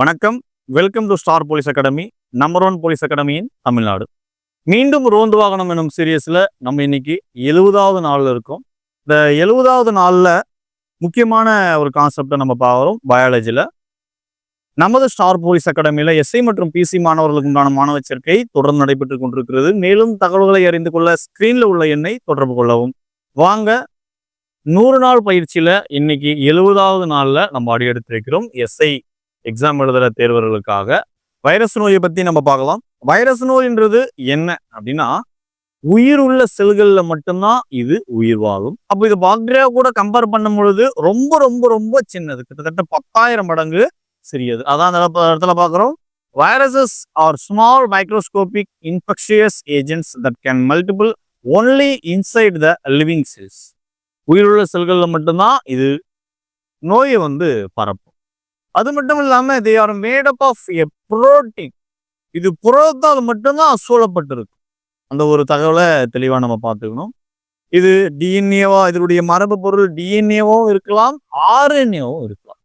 வணக்கம். Welcome to star police academy number one police அகாடமியின் Tamil Nadu. மீண்டும் ரோந்து வாகனம் எனும் சீரியஸில் நம்ம இன்னைக்கு எழுபதாவது நாளில் இருக்கோம். இந்த எழுபதாவது நாளில் முக்கியமான ஒரு கான்செப்டை நம்ம பார்க்குறோம் பயாலஜியில் நமது ஸ்டார் போலீஸ் அகாடமியில் எஸ்ஐ மற்றும் பிசி மாணவர்களுக்கு உண்டான மாணவ சேர்க்கை தொடர்ந்து நடைபெற்று கொண்டிருக்கிறது. மேலும் தகவல்களை அறிந்து கொள்ள ஸ்க்ரீனில் உள்ள எண்ணை தொடர்பு கொள்ளவும். வாங்க நூறு நாள் பயிற்சியில் இன்னைக்கு எழுபதாவது நாளில் நம்ம அடி எடுத்திருக்கிறோம். எஸ்ஐ எக்ஸாம் எழுதுகிற தேர்வர்களுக்காக வைரஸ் நோயை பற்றி நம்ம பார்க்கலாம். வைரஸ் நோய்ன்றது என்ன அப்படின்னா உயிர் உள்ள செல்களில் மட்டும்தான் இது உயிர் வாழும். அப்போ இது பாக்டீரியா கூட கம்பேர் பண்ணும் பொழுது ரொம்ப ரொம்ப ரொம்ப சின்னது. கிட்டத்தட்ட பத்தாயிரம் மடங்கு சிறியது. அதான் அந்த இடத்துல- இடத்துல பார்க்குறோம். Viruses are small microscopic infectious agents that can multiple only inside the living cells உயிருள்ள செல்களில் மட்டும்தான் இது நோயை வந்து பரப்பும். அது மட்டும் இல்லாமல் they are made up of a protein இது புரோத்தால் மட்டும்தான் சூழப்பட்டிருக்கு. அந்த ஒரு தகவலை தெளிவாக நம்ம பார்த்துக்கணும். இது டிஎன்ஏவா இதனுடைய மரபு பொருள் டிஎன்ஏவும் இருக்கலாம் ஆர்என்ஏவும் இருக்கலாம்.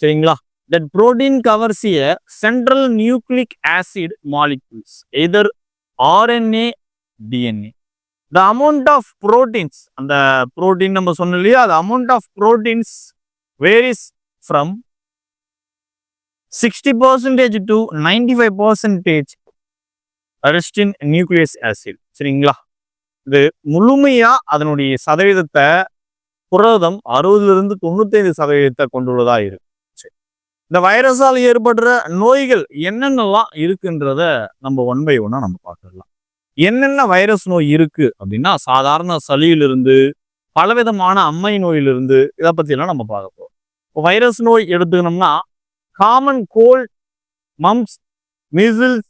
சரிங்களா? That protein covers a central nucleic acid molecules either RNA DNA the amount of proteins அந்த புரோட்டீன் நம்ம சொன்னோம் இல்லையா? அந்த amount of proteins varies from sixty percentage to ninety five percentage அரிஸ்டின் nucleus acid சரிங்களா? இது முழுமையாக அதனுடைய சதவீதத்தை புரதம் அறுபதுலேருந்து தொண்ணூத்தைந்து சதவீதத்தை கொண்டுள்ளதாக இருக்கு. சரி. இந்த வைரஸால் ஏற்படுற நோய்கள் என்னென்னலாம் இருக்குன்றத நம்ம ஒன் பை ஒன்னா நம்ம பார்த்துடலாம். என்னென்ன வைரஸ் நோய் இருக்கு அப்படின்னா சாதாரண சளியிலிருந்து பலவிதமான அம்மை நோயிலிருந்து இதை பற்றிலாம் நம்ம பார்க்க போகிறோம் இப்போ வைரஸ் நோய் எடுத்துக்கணும்னா common cold mumps measles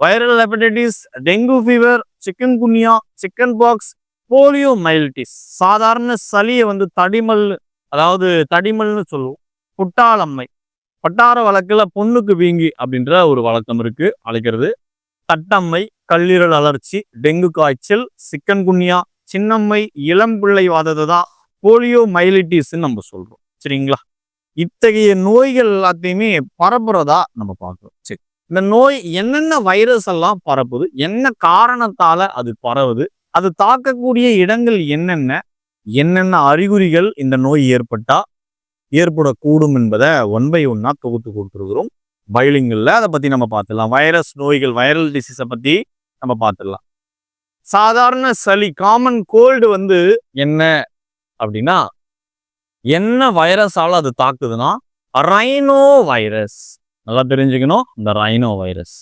viral hepatitis dengue fever chikungunya chicken pox polio myelitis சாதாரண சளியை வந்து தடிமல் அதாவது தடிமல்னு சொல்லுவோம். புட்டாளம்மை. பட்டார வழக்கில் பொண்ணுக்கு வீங்கி அப்படின்ற ஒரு வழக்கம் இருக்கு. அழைக்கிறது தட்டம்மை கல்லீரல் அலர்ச்சி டெங்கு காய்ச்சல் சிக்கன் குன்னியா சின்னம்மை இளம் பிள்ளை வாதத்தை தான் போலியோ மைலிட்டிஸ்ன்னு நம்ம சொல்கிறோம் சரிங்களா? இத்தகைய நோய்கள் எல்லாத்தையுமே பரப்புறதா நம்ம பார்க்கிறோம். சரி இந்த நோய் என்னென்ன வைரஸ் எல்லாம் பரப்புது என்ன காரணத்தால அது பரவுது அது தாக்கக்கூடிய இடங்கள் என்னென்ன என்னென்ன அறிகுறிகள் இந்த நோய் ஏற்பட்டா ஏற்படக்கூடும் என்பதை ஒன் பை ஒன்னா தொகுத்து கொடுத்துருக்குறோம். பயலிங்கில் அதை பத்தி நம்ம பார்த்துடலாம். வைரஸ் நோய்கள் வைரல் டிசீஸை பத்தி நம்ம பார்த்துடலாம். சாதாரண சளி காமன் கோல்டு வந்து என்ன அப்படின்னா என்ன வைரஸால அது தாக்குதுன்னா ரைனோ வைரஸ் நல்லா தெரிஞ்சுக்கணும் இந்த ரைனோ வைரஸ்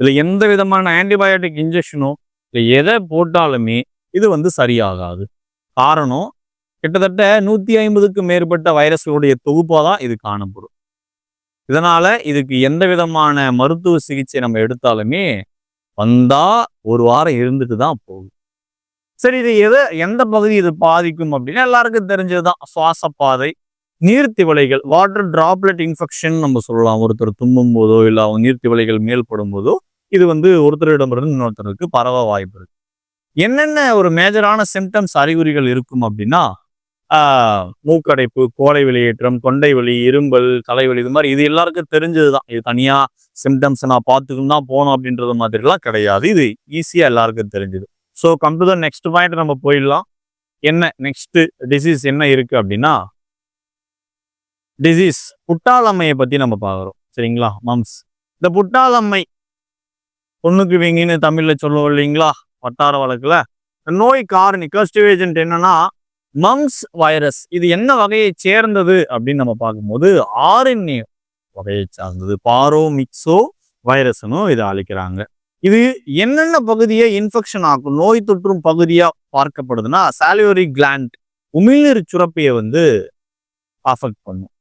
இதில் எந்த விதமான ஆன்டிபயோட்டிக் இன்ஜெக்ஷனோ இல்லை எதை போட்டாலுமே இது வந்து சரியாகாது. காரணம் கிட்டத்தட்ட நூற்றி ஐம்பதுக்கும் மேற்பட்ட வைரஸ்களுடைய தொகுப்பாக தான் இது காணப்படும். இதனால் இதுக்கு எந்த விதமான மருத்துவ சிகிச்சை நம்ம எடுத்தாலுமே வந்தால் ஒரு வாரம் இருந்துட்டு தான் போகும். சரி இது எதை எந்த பகுதி இது பாதிக்கும் அப்படின்னா எல்லாருக்கும் தெரிஞ்சதுதான். சுவாச பாதை நீர்த்திவளைகள் வாட்டர் டிராப்லெட் இன்ஃபெக்ஷன் நம்ம சொல்லலாம். ஒருத்தர் தும்பும் போதோ இல்லை அவங்க நீர்த்தி வலைகள் மேல்படும் போதோ இது வந்து ஒருத்தரிடமிருந்து இன்னொருத்தருக்கு பரவ வாய்ப்பு இருக்கு. என்னென்ன ஒரு மேஜரான சிம்டம்ஸ் அறிகுறிகள் இருக்கும் அப்படின்னா மூக்கடைப்பு கோடை வெளியேற்றம் தொண்டை வலி இரும்பல் தலைவலி இது மாதிரி இது எல்லாருக்கும் தெரிஞ்சது தான் இது தனியாக சிம்டம்ஸ் நான் பார்த்துக்கணும் தான் போகணும் அப்படின்றது மாதிரிலாம் கிடையாது. இது ஈஸியாக எல்லாருக்கும் தெரிஞ்சது. So come to the next point நம்ம போயிடலாம். என்ன நெக்ஸ்ட் டிசீஸ் என்ன இருக்குது அப்படின்னா டிசீஸ் புட்டாளம்மையை பற்றி நம்ம பார்க்குறோம். சரிங்களா மம்ஸ் இந்த புட்டாளம்மை பொண்ணுக்கு வீங்கன்னு தமிழில் சொல்லுவோம் இல்லைங்களா வட்டார வழக்கில். இந்த நோய் காரணி கஸ்டிவ் ஏஜென்ட் என்னன்னா மம்ஸ் வைரஸ் இது என்ன வகையை சேர்ந்தது அப்படின்னு நம்ம பார்க்கும்போது ஆர்என்ஏ வகையை சார்ந்தது. பாரோ மிக்ஸோ வைரஸ்னும் இதை அழைக்கிறாங்க. இது என்னென்ன பகுதியை இன்ஃபெக்ஷன் ஆகும் நோய் தொற்றும் பகுதியா பார்க்கப்படுதுன்னா சாலிவரி கிளாண்ட் உமிழ்நீர் சுரப்பியை வந்து அஃபெக்ட் பண்ணும்.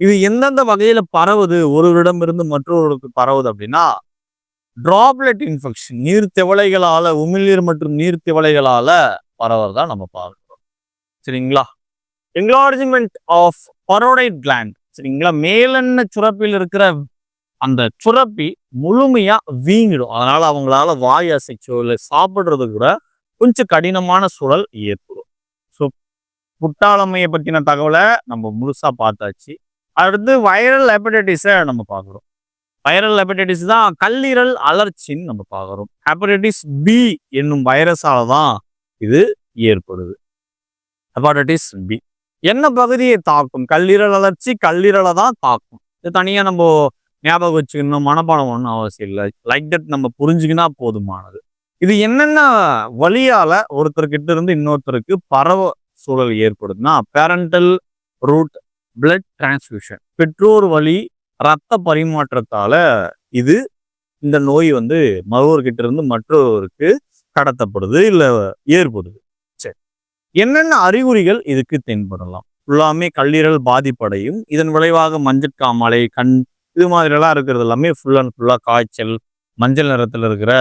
இது எந்தெந்த வகையில பரவுது ஒருவரிடமிருந்து மற்றொருக்கு பரவுது அப்படின்னா டிராப்லெட் இன்ஃபெக்ஷன் நீர் திவளைகளால உமிழ்நீர் மற்றும் நீர் திவளைகளால பரவறதா நம்ம பார்க்கிறோம். சரிங்களா? என்லார்ஜ்மெண்ட் ஆஃப் பரோடைட் கிளாண்ட் சரிங்களா? மேலென்ன சுரப்பில் இருக்கிற அந்த சுரப்பி முழுமையா வீங்கிடும். அதனால அவங்களால வாய் அசைச்சோ இல்லை சாப்பிட்றது கூட கொஞ்சம் கடினமான சூழல் ஏற்படும். ஸோ புட்டாளமையை பற்றின தகவலை நம்ம முழுசா பார்த்தாச்சு. அடுத்து வைரல் ஹெப்படைட்டிஸை நம்ம பார்க்குறோம். வைரல் ஹெப்படைட்டிஸ் தான் கல்லீரல் அலர்ச்சின்னு நம்ம பார்க்குறோம். ஹெப்படைட்டிஸ் பி என்னும் வைரஸால தான் இது ஏற்படுது. ஹெப்படைட்டிஸ் பி என்ன பகுதியை தாக்கும்? கல்லீரல் அலர்ச்சி கல்லீரலை தான் தாக்கும். இது தனியாக நம்ம ஞாபகம் வச்சுக்கணும் மனப்பாடம் ஒன்றும் அவசியம் இல்லை. லைக் தட் நம்ம புரிஞ்சுக்கினா போதுமானது. இது என்னென்ன வழியால ஒருத்தர்கிட்ட இருந்து இன்னொருத்தருக்கு பரவ சூழல் ஏற்படுதுன்னா பேரண்டல் ரூட் பிளட் டிரான்ஸ்ஃபியூஷன் பெற்றோர் வழி ரத்த பரிமாற்றத்தால இது இந்த நோய் வந்து மருவர்கிட்ட இருந்து மற்றொருக்கு கடத்தப்படுது இல்லை ஏற்படுது. சரி. என்னென்ன அறிகுறிகள் இதுக்கு தென்படலாம்? ஃபுல்லாமே கல்லீரல் பாதிப்படையும். இதன் விளைவாக மஞ்சட்காமலை கண் இது மாதிரி எல்லாம் இருக்கிறது எல்லாமே ஃபுல் அண்ட் ஃபுல்லாக காய்ச்சல் மஞ்சள் நிறத்தில் இருக்கிற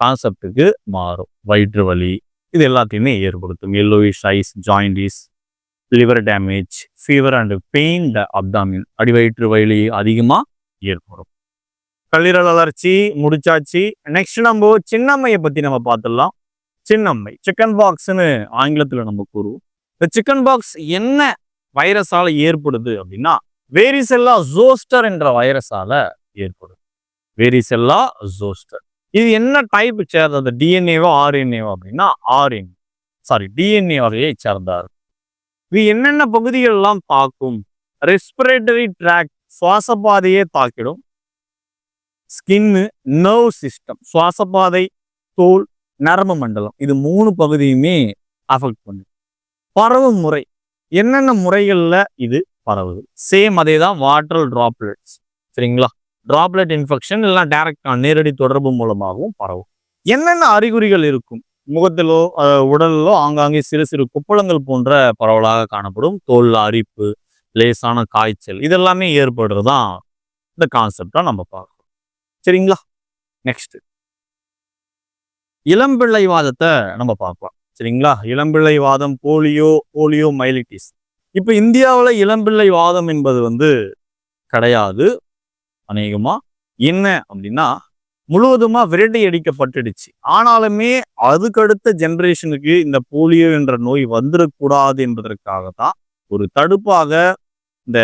கான்செப்டுக்கு மாறும். வயிற்று வலி இது எல்லாத்தையுமே ஏற்படுத்தும். Yellowish eyes jaundice liver damage fever and pain abdomen அடிவயிற்று வலி அதிகமாக ஏற்படும். கல்லீரல் அலர்ச்சி முடிச்சாச்சு. நெக்ஸ்ட் நம்ம சின்னம்மையை பற்றி நம்ம பார்த்துடலாம். சின்னம்மை சிக்கன் பாக்ஸ்னு ஆங்கிலத்தில் நம்ம கூறுவோம். இந்த சிக்கன் பாக்ஸ் என்ன வைரஸால் ஏற்படுது அப்படின்னா வேரிசெல்லா ஜோஸ்டர் என்ற வைரஸால ஏற்படும். வேரிசெல்லா ஜோஸ்டர் இது என்ன டைப் சேர்ந்தது? டிஎன்ஏவோ ஆர்என்ஏவோ அப்படின்னா ஆர்என் சாரி டிஎன்ஏ வகையை சேர்ந்தார் இது என்னென்ன பகுதிகள்லாம் தாக்கும்? ரெஸ்பிரேட்டரி ட்ராக் சுவாசப்பாதையே தாக்கிடும். ஸ்கின்னு நர்வ் சிஸ்டம் சுவாசப்பாதை தோல் நரம்பு மண்டலம். இது மூணு பகுதியுமே அஃபெக்ட் பண்ணும் பரவும் முறை என்னென்ன முறைகளில் இது பரவுது. சேம் அதே தான் வாட்டர் டிராப்லெட்ஸ் சரிங்களா டிராப்லெட் இன்ஃபெக்ஷன் இல்லைனா டைரக்ட் நேரடி தொடர்பு மூலமாகவும் பரவும். என்னென்ன அறிகுறிகள் இருக்கும்? முகத்திலோ உடலிலோ ஆங்காங்கே சிறு சிறு குப்பளங்கள் போன்ற பரவலாக காணப்படும். தோல் அரிப்பு லேசான காய்ச்சல் இதெல்லாமே ஏற்படுறது தான் இந்த கான்செப்டாக நம்ம பார்க்கணும் சரிங்களா? நெக்ஸ்ட் இளம்பிள்ளை வாதத்தை நம்ம பார்க்கலாம். சரிங்களா? இளம்பிள்ளை வாதம் போலியோ போலியோ மைலிட்டிஸ் இப்போ இந்தியாவில் இளம்பிள்ளை வாதம் என்பது வந்து கிடையாது. அநேகமாக என்ன அப்படின்னா முழுவதுமா விரட்டி அடிக்கப்பட்டுடுச்சு. ஆனாலுமே அதுக்கடுத்த ஜென்ரேஷனுக்கு இந்த போலியோ என்ற நோய் வந்துடக்கூடாது என்பதற்காக தான் ஒரு தடுப்பாக இந்த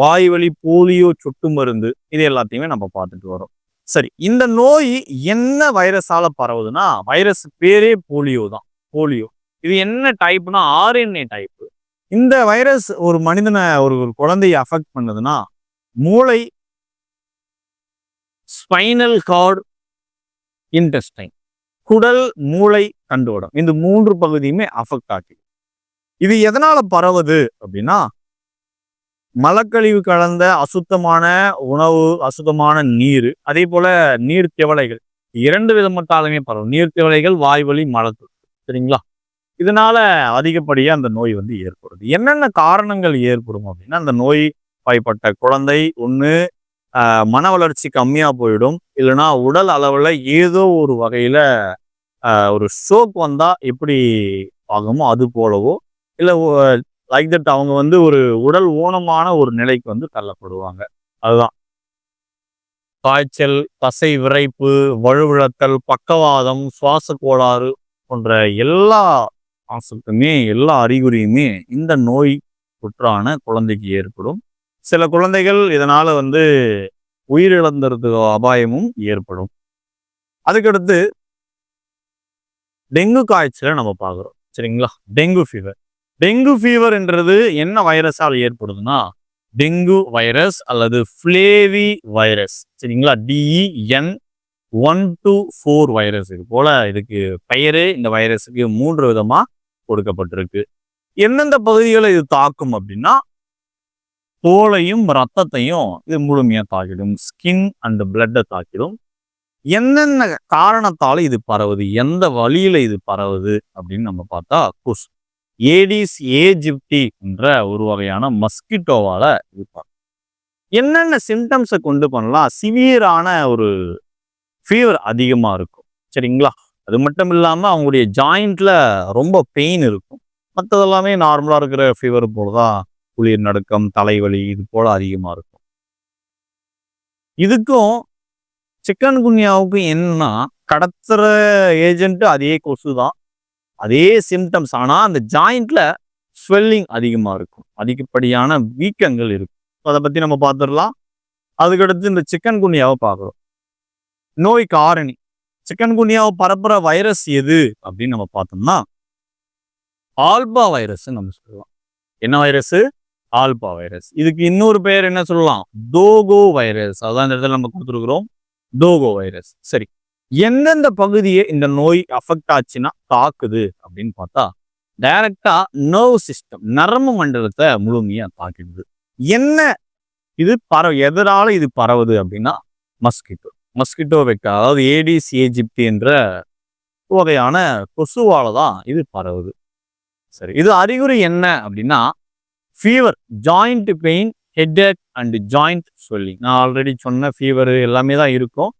வாய்வழி போலியோ சொட்டு மருந்து இது எல்லாத்தையுமே நம்ம பார்த்துட்டு வரோம். சரி இந்த நோய் என்ன வைரஸால பரவுதுன்னா வைரஸ் பேரே போலியோ தான் போலியோ. இது என்ன டைப்னா ஆர்என்ஏ டைப்பு இந்த வைரஸ் ஒரு மனிதனை ஒரு ஒரு குழந்தையை அஃபெக்ட் பண்ணுதுன்னா மூளை ஸ்பைனல் கார்டு இன்டெஸ்டைன் குடல் மூளை கண்டோடம் இந்த மூன்று பகுதியுமே அஃபெக்ட் ஆகி இது எதனால பரவுது அப்படின்னா மலக்கழிவு கலந்த அசுத்தமான உணவு அசுத்தமான நீர் அதே போல நீர் திவலைகள் இரண்டு விதமட்டாலுமே பரவும். நீர் திவலைகள் வாய்வழி மலத்து சரிங்களா? இதனால அதிகப்படியாக அந்த நோய் வந்து ஏற்படுது. என்னென்ன காரணங்கள் ஏற்படும் அப்படின்னா அந்த நோய் வாய்ப்பட்ட குழந்தை ஒன்று மன வளர்ச்சி கம்மியாக போயிடும். இல்லைன்னா உடல் அளவில் ஏதோ ஒரு வகையில் ஒரு ஸ்ட்ரோக் வந்தால் எப்படி ஆகுமோ அது போலவோ இல்லை லைக் தட் அவங்க வந்து ஒரு உடல் ஊனமான ஒரு நிலைக்கு வந்து தள்ளப்படுவாங்க. அதுதான். காய்ச்சல் தசை விரைப்பு வலுவிழத்தல் பக்கவாதம் சுவாச கோளாறு போன்ற எல்லா கான்செப்டுமே எல்லா அறிகுறியுமே இந்த நோய் தொற்றான குழந்தைக்கு ஏற்படும். சில குழந்தைகள் இதனால வந்து உயிரிழந்ததுக்கு அபாயமும் ஏற்படும். அதுக்கடுத்து டெங்கு காய்ச்சலை நம்ம பார்க்குறோம். சரிங்களா? டெங்கு ஃபீவர் டெங்கு ஃபீவர்ன்றது என்ன வைரஸால் ஏற்படுதுன்னா டெங்கு வைரஸ் அல்லது ஃப்ளேவி வைரஸ். சரிங்களா? DEN one two four virus இது போல இதுக்கு பெயரே இந்த வைரஸுக்கு மூன்று விதமா கொடுக்கப்பட்டிருக்கு. எந்தெந்த பகுதிகளை இது தாக்கும் அப்படின்னா தோலையும் ரத்தத்தையும் இது முழுமையா தாக்கிடும். ஸ்கின் அண்ட் பிளட்டை தாக்கிடும். என்னென்ன காரணத்தால இது பரவுது? எந்த வழியில இது பரவுது? அப்படின்னு நம்ம பார்த்தா குஸ் ஏடிஸ் ஏஜிப்டி என்ற ஒரு வகையான மஸ்கிட்டோவால இது பரவும். என்னென்ன சிம்டம்ஸை கொண்டு பண்ணலாம்? சிவியரான ஒரு ஃபீவர் அதிகமாக இருக்கும். சரிங்களா? அது மட்டும் இல்லாமல் அவங்களுடைய ஜாயிண்ட்டில் ரொம்ப பெயின் இருக்கும். மற்றதெல்லாமே நார்மலாக இருக்கிற ஃபீவர் போலதான் குளிர் நடுக்கம் தலைவலி இது போல் அதிகமாக இருக்கும். இதுக்கும் சிக்கன் குன்யாவுக்கும் என்னன்னா கடத்துற ஏஜென்ட்டு அதே கொசு தான். அதே சிம்டம்ஸ் ஆனால் அந்த ஜாயிண்ட்டில் ஸ்வெல்லிங் அதிகமாக இருக்கும். அதிகப்படியான வீக்கங்கள் இருக்கும். அதை பற்றி நம்ம பார்த்துடலாம். அதுக்கடுத்து இந்த சிக்கன் குனியாவை பார்க்குறோம். நோய் காரணி. சிக்கன்குனியாவை பரப்புகிற பரப்புற வைரஸ் எது? அப்படின்னு நம்ம பார்த்தோம்னா ஆல்பா வைரஸ் நம்ம சொல்லலாம். என்ன வைரஸ் ஆல்பா வைரஸ் இதுக்கு இன்னொரு பெயர் என்ன சொல்லலாம்? டோகோ வைரஸ் அதான் இந்த இடத்துல நம்ம கொடுத்துருக்குறோம். டோகோ வைரஸ் சரி. எந்தெந்த பகுதியை இந்த நோய் அஃபெக்ட் ஆச்சுன்னா தாக்குது அப்படின்னு பார்த்தா டைரக்டா நர்வ் சிஸ்டம் நரம்பு மண்டலத்தை முழுமையா தாக்கிடுது என்ன இது பரவ எதனால இது பரவுது அப்படின்னா மஸ்கிட்டோ மஸ்கிட்டோ வெக்டா அதாவது ஏடிஸ் ஏஜிப்டி என்ற வகையான கொசுவால தான் இது பரவுது. சரி இது அறிகுறி என்ன அப்படின்னா fever joint pain headache and joint சொல்லி நான் ஆல்ரெடி சொன்ன ஃபீவர் எல்லாமே தான் இருக்கும்.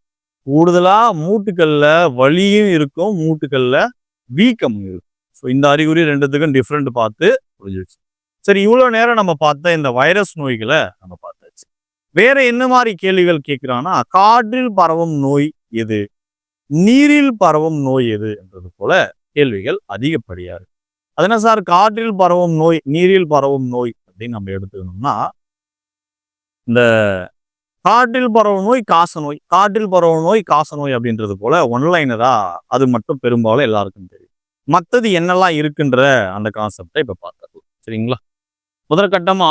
கூடுதலாக மூட்டுக்கல்ல வலியும் இருக்கும் மூட்டுக்கல்ல வீக்கமும் இருக்கும். ஸோ இந்த அறிகுறி ரெண்டுத்துக்கும் டிஃப்ரெண்ட் பார்த்து புரிஞ்சிடுச்சு சரி இவ்வளோ நேரம் நம்ம பார்த்த இந்த வைரஸ் நோய்களை நம்ம பார்த்தோம் வேற என்ன மாதிரி கேள்விகள் கேட்கிறான்னா காற்றில் பரவும் நோய் எது? நீரில் பரவும் நோய் எது என்றது போல கேள்விகள் அதிகப்படியா இருக்கு. அது என்ன சார்? காற்றில் பரவும் நோய் நீரில் பரவும் நோய் அப்படின்னு நம்ம எடுத்துக்கணும்னா இந்த காற்றில் பரவும் நோய் காச நோய் காற்றில் பரவும் நோய் காச நோய் அப்படின்றது போல ஒன்லைனரா அது மட்டும் பெரும்பாலும் எல்லாருக்கும் தெரியும். மற்றது என்னெல்லாம் இருக்குன்ற அந்த கான்செப்டை இப்ப பார்த்துக்கலாம் சரிங்களா? முதற்கட்டமா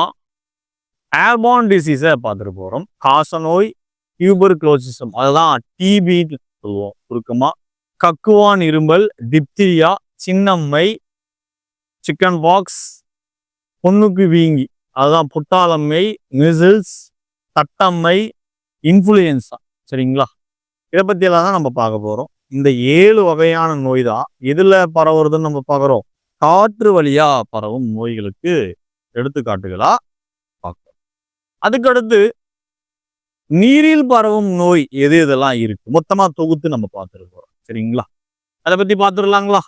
ஏர்பான் டிசீஸை பார்த்துட்டு போகிறோம் காசநோய் டியூபர் குளோசிசம் அதுதான் டிபின்னு சொல்லுவோம். சுருக்கமாக கக்குவான் இரும்பல் டிப்திரியா சின்னம்மை சிக்கன் பாக்ஸ் பொண்ணுக்கு வீங்கி. அதுதான் புட்டாளம்மை மிசில்ஸ் தட்டம்மை இன்ஃப்ளூயன்ஸா சரிங்களா? இதை பற்றியெல்லாம் தான் நம்ம பார்க்க போகிறோம் இந்த ஏழு வகையான நோய் தான் எதில் பரவுறதுன்னு நம்ம பார்க்குறோம். காற்று வழியாக பரவும் நோய்களுக்கு எடுத்துக்காட்டுகளா அதுக்கடுத்து நீரில் பரவும் நோய் எது எதெல்லாம் இருக்கு? மொத்தமா தொகுத்து நம்ம பார்த்துருக்கோம் சரிங்களா? அதை பத்தி பார்த்துடலாங்களா?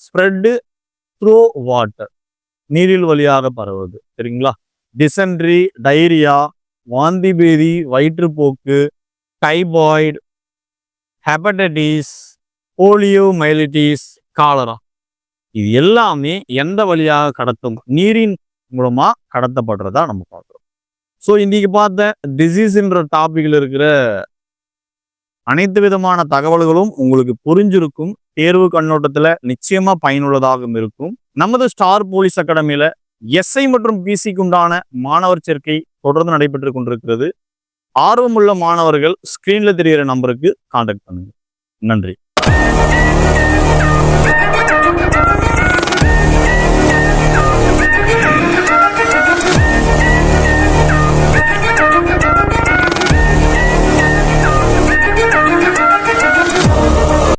ஸ்ப்ரெட்டு த்ரோ வாட்டர் நீரில் வழியாக பரவுது சரிங்களா? டிசென்ட்ரி டைரியா வாந்தி பேதி வயிற்றுப்போக்கு typhoid hepatitis polio myelitis cholera இது எல்லாமே எந்த வழியாக கடத்தும்? நீரின் மூலமா கடத்தப்படுறதா நம்ம பார்க்குறோம். ஸோ இன்னைக்கு பார்த்த டிசீஸ்ன்ற டாபிக்ல இருக்கிற அனைத்து விதமான தகவல்களும் உங்களுக்கு புரிஞ்சிருக்கும். தேர்வு கண்ணோட்டத்தில் நிச்சயமாக பயனுள்ளதாகவும் இருக்கும். நமது ஸ்டார் போலீஸ் அகாடமியில் எஸ்ஐ மற்றும் பிசிக்கு உண்டான மாணவர் சேர்க்கை தொடர்ந்து நடைபெற்று கொண்டிருக்கிறது. ஆர்வமுள்ள மாணவர்கள் ஸ்க்ரீனில் தெரிகிற நம்பருக்கு கான்டாக்ட் பண்ணுங்கள் நன்றி.